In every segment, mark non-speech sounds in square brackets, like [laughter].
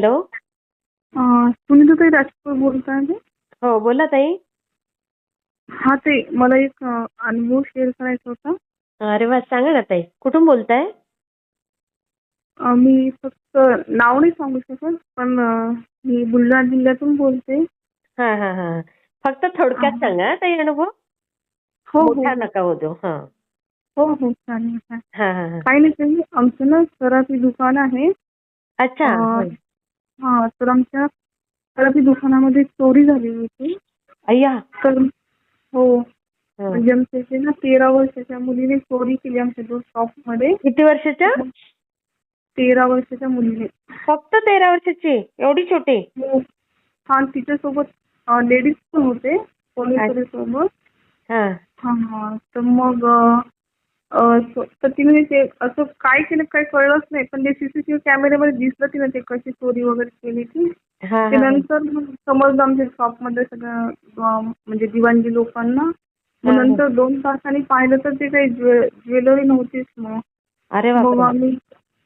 Hello. सुनीताताई राजपूर बोलताय हो बोला ताई. हा ते मला एक अं, अनुभव शेअर करायचा होता. अरे वा सांगा ना ताई कुठून बोलताय? अं, मी फक्त नाव नाही सांगू शकत पण अं, मी बुलढाणा जिल्ह्यातून बोलते. हा हा हा फक्त थोडक्यात सांगा हा ताई अनुभव. हो हो. मोठा नका होतो हा. हो हो चालेल चालेल. हा हा हा. काही नाही काही आमचं ना सराफी दुकान आहे. अच्छा अं, हा तर आमच्या सराफी दुकानामध्ये चोरी झाली होती. अय्या. तर हो. म्हणजे आमच्या इथे ना तेरा वर्षाच्या मुलीने चोरी केली आमच्या दोन शॉपमध्ये किती वर्षाच्या? तेरा वर्षाच्या मुलीने. फक्त तेरा वर्षाची? एवढी छोटी? हो. हा तिच्यासोबत लेडीज पण होते. पोलीस सोबत हा. हा हा. तर मग अ, तर तिने ते असं काय केलं काय कळलंच नाही. पण ते सीसीटीव्ही कॅमेऱ्यामध्ये दिसलं तिने ते कशी चोरी वगैरे केली ती. ते नंतर मग समजलं आमच्या शॉपमध्ये सगळं अ, म्हणजे दिवाणजी लोकांना. मग हा. नंतर दोन तासांनी पाहिलं तर ते काही ज्वे- ज्वेलरी नव्हतीच मग. अरे मग बापरे आम्ही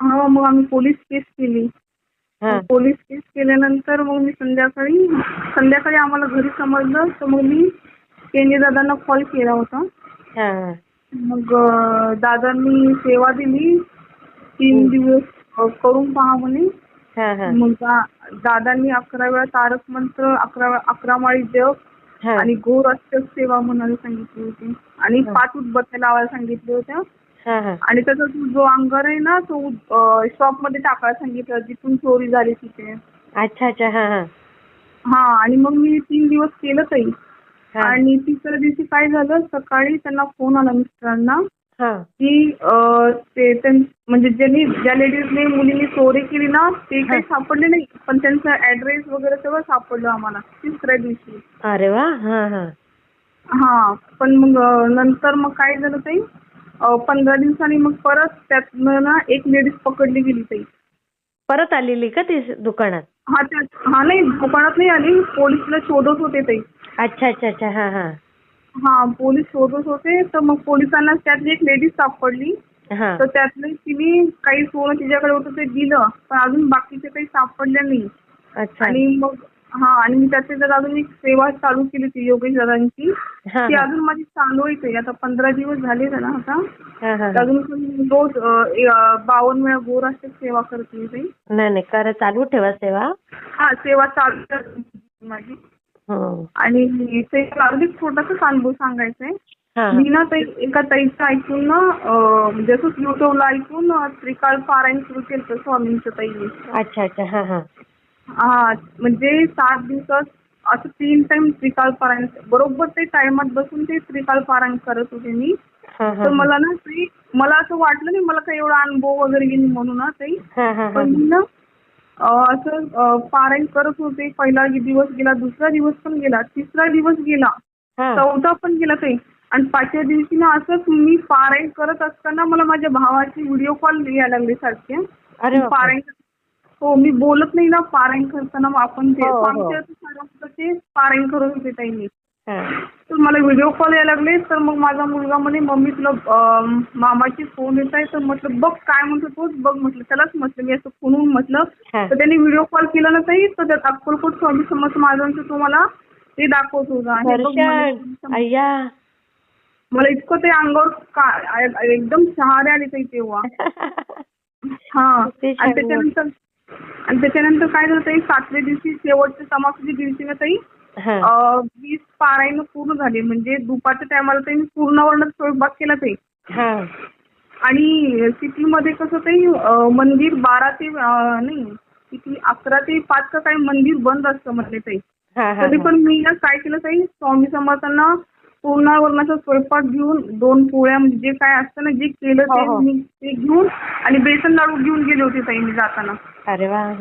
हा मग आम्ही पोलीस केस केली. हा. पोलीस केस केल्यानंतर मग मी संध्याकाळी संध्याकाळी आम्हाला घरी समजलं. तर मग मी केंद्रीय दादांना कॉल केला होता. हा हा. मग दादांनी सेवा दिली. तीन दिवस अं, करून पहा म्हणे. हा हा. मग दा- दादांनी अकरा वेळा तारक मंत्र अकरा अकरा माळी जप हा. आणि गोर अष्टक सेवा म्हणायला सांगितली होती. आणि हा. पाच उदबत्त्या लावायला सांगितल्या होत्या. हा हा. आणि त्याचा जो- जो अंगार आहे ना तो शॉपमध्ये टाकायला सांगितलं जिथून चोरी झाली तिथे. अच्छा अच्छा. हा हा. हा आणि मग मी तीन दिवस केलं ताई हा आणि तिसऱ्या दिवशी काय झालं? सकाळी त्यांना फोन आला मिस्टरांना की ते त्यां- म्हणजे ज्यांनी ज्या लेडीजने मुलीने चोरी केली ना ते काही सापडले नाही. पण त्यांचा ऍड्रेस वगैरे सगळं सापडलं आम्हाला तिसऱ्या दिवशी. अरे वा! हा हा. हा. पण मग नंतर मग काय झालं ताई? पंधरा दिवसांनी मग परत त्यातनं ना एक लेडीज पकडली गेली ताई. परत आलेली का ती दुकानात? हा त्यात हा नाही दुकानात नाही आली. पोलिसला शोधत होते ताई. अच्छा अच्छा अच्छा. हा हा. हा पोलीस शोधत होते तर मग पोलिसांना त्यातली एक लेडीज सापडली. हा. तर त्यातले तिने काही सोनं तिच्याकडे होतं ते दिलं पण अजून बाकीचे काही सापडले नाही. अच्छा. आणि मग हा आणि मी त्याचे जर अजून एक सेवा चालू केली होती योगेश दादांची हा ती हा. अजून माझी चालू आहे. आता पंधरा दिवस झाले ना आता. हा हा तर अजून पण रोज अं, ए- अं, बावन्न वेळा गोर अशी सेवा करते मी. ताई नाही नाही करा चालू ठेवा सेवा. हा सेवा चालू आहे माझी. आणि ते अगदी छोटासा अनुभव सांगायचा आहे हा. मी ना ताई एका ताईचं ऐकून ना अं, जसंच युट्यूबला ऐकून त्रिकाळ पारायण सुरू केलं होतं स्वामींचं ताईने. अच्छा अच्छा. हा हा. हा म्हणजे सात दिवसात असं तीन टाइम त्रिकाळ पारायण बरोबर ते टाइमात बसून ते त्रिकाळ पारायण करत होते मी. हा हा. तर मला ना ते मला असं वाटलं नाही मला काही एवढा अनुभव वगैरे येईल म्हणून ना ताई. हा हा हा. पण मी ना असं पारायण करत होते. पहिला दिवस गेला दुसरा दिवस पण गेला तिसरा दिवस गेला चौथा पण गेला ताई आणि पाचव्या दिवशी ना असंच मी पारायण करत असताना मला माझ्या भावाची व्हिडिओ कॉल यायला लागले सारखे. पारायण हो मी बोलत नाही ना पारायण करताना आपण ते हो, हो. आमच्या ते पारायण करत होते ताई मी हा तर मला व्हिडिओ कॉल यायला लागले. तर मग माझा मुलगा म्हणे मम्मी तुला मामाची फोन येत आहे. तर म्हटलं बघ काय म्हणतो तोच बघ. म्हटलं त्यालाच म्हटलं मी असं फोनवून म्हटलं. तर त्यांनी व्हिडिओ कॉल केला ना ताई. तर त्यात अक्कलकोट स्वामी समर्थ महाराजांचं तुम्हाला ते दाखवत होतं. मला इतकं ते अंगावर एकदम शहारे आले ताई तेव्हा. [laughs] हा. आणि त्याच्यानंतर आणि त्याच्यानंतर काय झालं ताई सातव्या दिवशी शेवटच्या समाप्ती दिवशी ना ताई पारायण पूर्ण झाले. म्हणजे दुपारच्या टायमाला ताई मी पूर्ण वर्ण स्वयंपाक केला हा. आणि सिटीमध्ये कसं अं, मंदिर बारा ते नाही किती अकरा ते पाच का काही मंदिर बंद असतं हा हा तरी पण मी ना काय केलं ताई स्वामी समर्थांना पूर्णावरणाचा स्वयंपाक घेऊन दोन पोळ्या म्हणजे जे काय असतं ना जे केलं हो, हो. ते मी ते घेऊन आणि बेसन लाडू घेऊन गेले होते ताई मी जाताना.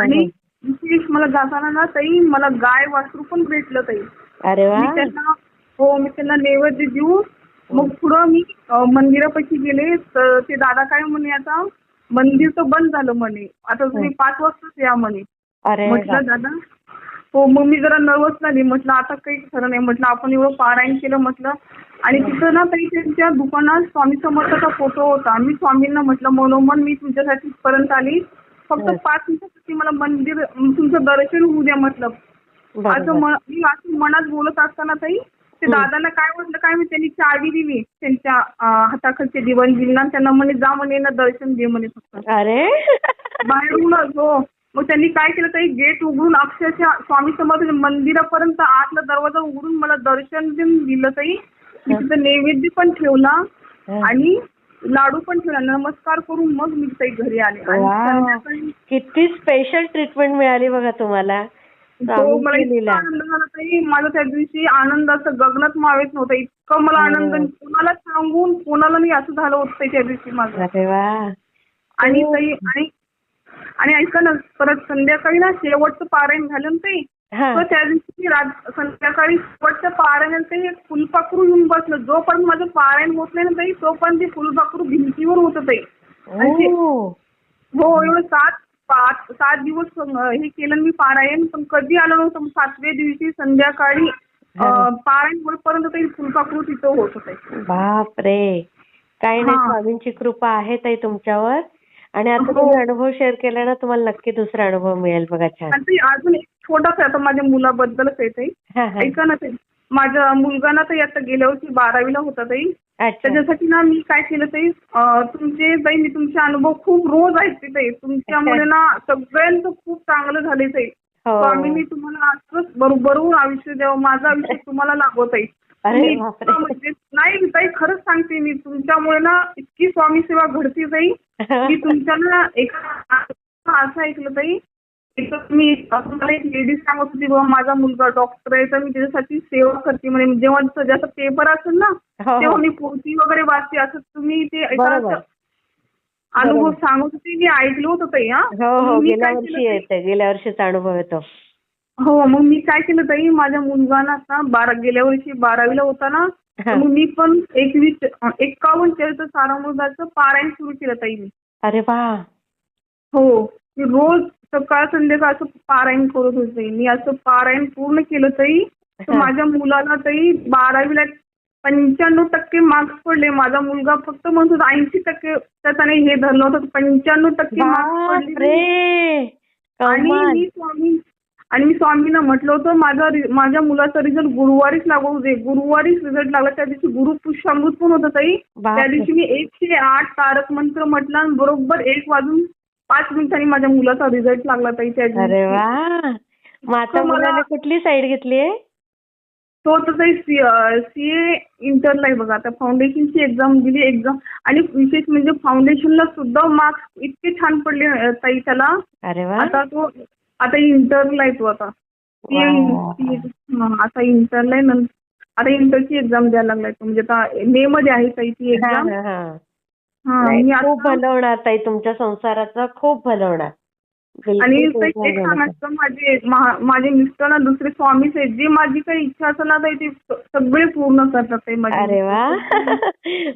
आणि. विशेष मला जाताना ना ताई मला गाय वासरू पण भेटलं ताई. अरे वा. मी त्यांना हो मी त्यांना नैवेद्य देऊ. मग पुढं मी अ, मंदिरापाशी गेले तर ते दादा काय म्हणे आता मंदिर तर बंद झालं म्हणे. आता तुम्ही पाच वाजताच या म्हणे. अरे म्हटलं वा. दादा हो मग मी जरा नर्वस झाली. म्हटलं आता काही खरं नाही. म्हटलं आपण एवढं पारायण केलं म्हटलं. आणि तिथं ना ताई त्यांच्या दुकानात स्वामी समर्थाचा फोटो होता. मी स्वामींना म्हटलं मनोमन मी तुमच्यासाठी पर्यंत आली. फक्त. पाच मिनिटासाठी मला मंदिर तुमचं दर्शन होऊ द्या म्हटलं असं. म- मी असं मनात बोलत असताना ताई ते. दादाला काय वाटलं काय मी त्यांनी चावी दिली त्यांच्या अं, हाताखालचे दिवाण दिला त्यांना म्हणे जा म्हणे ना दर्शन दे म्हणे फक्त अरे बाहेरूनच हो मग त्यांनी काय केलं ताई गेट उघडून अक्षरशः स्वामी समर्थ मंदिरापर्यंत आतला दरवाजा उघडून मला दर्शन देऊन दिलं ताई मी. तिथं नैवेद्य पण ठेवला. आणि लाडू पण ठेवला नमस्कार करून मग मी ताई घरी आले आणि वाव. संध्याकाळी किती स्पेशल ट्रीटमेंट मिळाली बघा तुम्हाला स्वामींची मला इतका. आनंद झाला ताई माझा त्या दिवशी आनंद असं गगनात मावेत नव्हता इतकं मला आनंद हो. कोणाला सांगून कोणाला नाही असं झालं होतं ताई त्या दिवशी माझं अरे वा आणि हो. ताई आणि आणि ऐका ना परत संध्याकाळी ना शेवटचं पारायण झालं ना ताई हा. तर त्या दिवशी संध्याकाळी शेवटच्या पारायणात ते एक फुलपाखरू येऊन बसलं. जोपर्यंत माझं पारायण होत नाही ना ताई तोपर्यंत ते फुलपाखरू भिंतीवर होतं ताई. ते-. हो एवढं सात पाच सात दिवस हे केलं मी पारायण. पण कधी आलं नव्हतं. मग सातव्या दिवशी संध्याकाळी पारायण होईपर्यंत तरी फुलपाखरू तिथं होत होते. बापरे. काही नाही हा. स्वामींची कृपा आहे ताई तुमच्यावर. आणि आता हो. तुम्ही अनुभव शेअर केला ना तुम्हाला नक्की दुसरा अनुभव मिळेल बघा छान. आणि ते अजून एक छोटासा आता माझ्या मुलाबद्दलच आहे ताई हा हा. ऐका ना ताई माझा मुलगा ना ताई आता गेल्या वर्षी बारावीला होता ताई अच्छा. त्याच्यासाठी ना मी काय केलं ताई अं, तुमचे ताई मी तुमचे अनुभव खूप रोज ऐकते ताई तुमच्यामुळे ना सगळ्यांचं खूप चांगलं झालंय ताई हो. स्वामींनी तुम्हाला असंच बरोबर आयुष्य द्यावं माझं आयुष्य [laughs] तुम्हाला लागत आहे अरे म्हणजे नाही ताई खरंच सांगते मी तुमच्यामुळे ना इतकी स्वामी सेवा घडते ताई. मी तुमच्या ना एक [laughs] असं ऐकलं ताई मी तुम्हाला एक लेडीज सांगत होती बाबा माझा मुलगा डॉक्टर आहे तर मी त्याच्यासाठी सेवा करते. म्हणे जेव्हा जसं पेपर असेल ना हो, हो. तेव्हा मी पोथी वगैरे वाचते. असं तुम्ही ते अनुभव. सांगत होते मी ऐकलं होतं ताई हा. हो गेल्या वर्षी? येते गेल्या वर्षीचा अनुभव येतो. हो मग मी काय केलं ताई? माझ्या मुलगाना ना बारा गेल्या वर्षी बारावीला होता ना. तर मग मी पण एकवीस एक्कावन्न चरित्र सारामृताचं पारायण सुरू केलं ताई मी. अरे वा. हो मी रोज सकाळ संध्याकाळ असं पारायण करत होते. मी असं पारायण पूर्ण केलं ताई. तर. माझ्या मुलाला ताई बारावीला पंच्याण्णव टक्के मार्क्स पडले. माझा मुलगा फक्त म्हणत ऐंशी टक्के तर त्याने हे धरलं होतं पंच्याण्णव टक्के मार्क्स पडले. आणि मी स्वामी आणि मी स्वामींना म्हटलं होतं माझा रि- माझ्या मुलाचा रिझल्ट गुरुवारीच लागू होते गुरुवारीच रिझल्ट लागला त्या दिवशी गुरु पुष्पामृत पण होतं ताई. त्या दिवशी मी एकशे आठ तारक मंत्र म्हटलं आणि बरोबर एक वाजून पाच मिनिटांनी माझ्या मुलाचा रिझल्ट लागला ताई त्या दिवशी. अरे वा. मग आता तो मला- मुलाने कुठली साईड घेतली आहे? तो तर ताई सी ए इंटरला आहे बघा आता फाउंडेशनची एक्झाम दिली एक्झाम आणि विशेष म्हणजे फाउंडेशनला सुद्धा मार्क्स इतके छान पडले अं, ताई त्याला. अरे वा. आता तो आता इंटरला आहे तो आता हा, आता इंटरला आहे नंतर आता इंटरची एक्झाम द्यायला लागलाय तो. म्हणजे आता मे मध्ये आहे ताई ती हा, एक्झाम हा, हा. हा खूप आता भलं होणार ताई तुमच्या संसाराचं खूप भलं होणार बिलकुल आणि एक. सांगायचं माझे माझे मिस्टर ना दुसरे स्वामीच आहेत जे माझी काही इच्छा असेल ना ताई ते सगळे पूर्ण करतात ताई माझे अरे वा.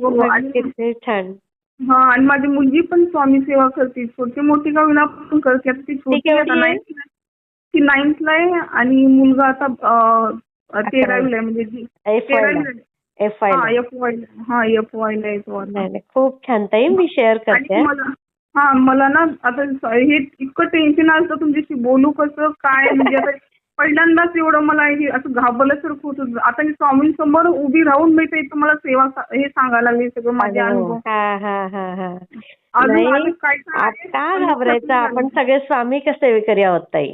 हो, छान. हा आणि माझी मुलगी पण स्वामी सेवा करते. छोटी मोठी का विना पण करते. आता ती छोटी केवढी आता आहे? ती नाईन्थला आहे आणि मुलगा आता अं, तेरावीला आहे. म्हणजे जी- एफ तेरावीला आहे. एफ हा एफ वाय हा एफ वाय ला आहे तो आता. नाही नाही. खूप छान ताई मी शेअर करते. आणि मला हा मला ना आता स- हे इतकं टेन्शन असतं तुमच्याशी बोलू कसं काय म्हणजे आता पहिल्यांदाच एवढं मला हे असं घाबरल्यासारखं होत होतं. आता मी स्वामींसमोर उभी राहून मी ते तुम्हाला सेवा सा- हे सांगायला लागले सगळं माझे हो. अनुभव हा हा हा हा अजून नाही अजून काय आप- सांगायचे? का पण घाबरायचं आपण? सगळे स्वामी कसे करी आहोत ताई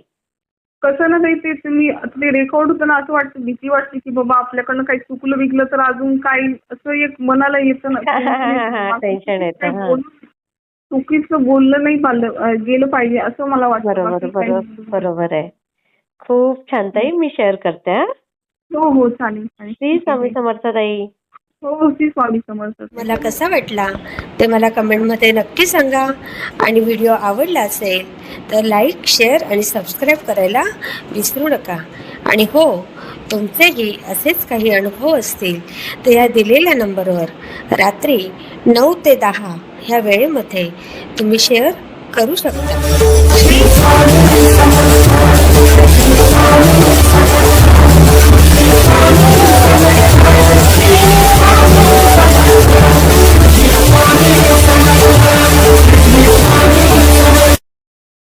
कसं ना ताई ते तुम्ही ते रेकॉर्ड होतं ना असं वाटतं भीती वाटते की बाबा आपल्याकडनं काही चुकलं विकलं तर अजून काही असं एक मनाला येतं ना [laughs] टेन्शन येतं, काही हा. बोलू- चुकीचं बोललं नाही पाहिलं अं, गेलं पाहिजे असं मला वाटतं बरोबर बाकी काही बरोबर नाही. बरोबर आहे खूप छान ताई मी शेअर करते हा. हो हो चालेल चालेल. श्री स्वामी समर्थ ताई. हो श्री स्वामी समर्थ. मला कसा वाटला ते मला कमेंटमध्ये नक्की सांगा. आणि व्हिडिओ आवडला असेल तर लाईक शेअर आणि सबस्क्राईब करायला विसरू नका. आणि हो तुमचेही असेच काही अनुभव असतील तर या दिलेल्या नंबरवर रात्री नऊ ते दहा ह्या वेळेमध्ये तुम्ही शेअर करू शकता. Thank you.